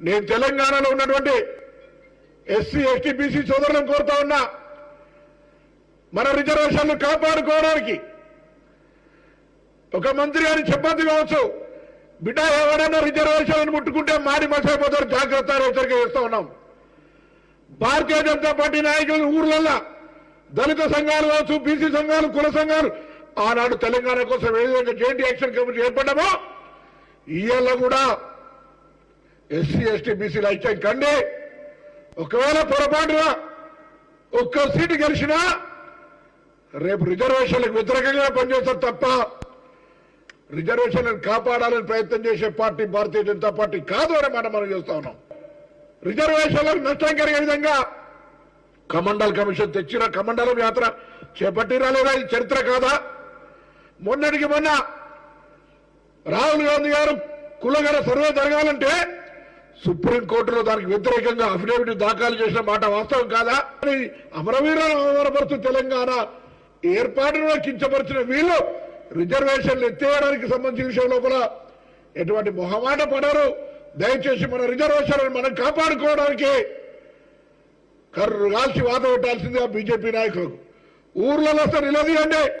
నేను తెలంగాణలో ఉన్నటువంటి ఎస్సీ ఎస్టీ బీసీ సోదరులను కోరుతా ఉన్నా మన రిజర్వేషన్లు కాపాడుకోవడానికి ఒక మంత్రి గారి చెప్పద్దు కావచ్చు. బిడ్డ ఎవరైనా రిజర్వేషన్ ముట్టుకుంటే మాడి మసైపోతారు జాగ్రత్త హెచ్చరిక చేస్తా ఉన్నాం. భారతీయ జనతా పార్టీ నాయకులు ఊర్లల్లా దళిత సంఘాలు కావచ్చు బీసీ సంఘాలు కుల సంఘాలు ఆనాడు తెలంగాణ కోసం ఏ విధంగా జాయింట్ యాక్షన్ కమిటీ ఏర్పడ్డామో ఇవాళ కూడా ఎస్సీ ఎస్టీ బీసీలు అయితే కండి. ఒకవేళ పొరపాటున ఒక్క సీటు గెలిచినా రేపు రిజర్వేషన్లకు వ్యతిరేకంగా పనిచేస్తారు తప్ప రిజర్వేషన్లను కాపాడాలని ప్రయత్నం చేసే పార్టీ భారతీయ జనతా పార్టీ కాదు అనే మాట మనం చేస్తా ఉన్నాం. రిజర్వేషన్లకు నష్టం కలిగే విధంగా కమండల్ కమిషన్ తెచ్చిన కమండలం యాత్ర చేపట్టిరా లేదా? ఇది చరిత్ర కాదా? మొన్నటికి మొన్న రాహుల్ గాంధీ గారు కులగర సర్వే జరగాలంటే సుప్రీంకోర్టులో దానికి వ్యతిరేకంగా అఫిడవిట్ దాఖలు చేసిన మాట వాస్తవం కాదా? అని అమరవీరులను అమరపరుస్తూ తెలంగాణ ఏర్పాటును కించపరిచిన వీళ్ళు రిజర్వేషన్లు ఎత్తేయడానికి సంబంధించిన విషయం లోపల ఎటువంటి మొహమాట పడరు. దయచేసి మన రిజర్వేషన్లను మనం కాపాడుకోవడానికి కర్రు కాల్చి వాత పెట్టాల్సిందిగా బీజేపీ నాయకులకు. ఊర్లలో వస్తే నిలదీయండి.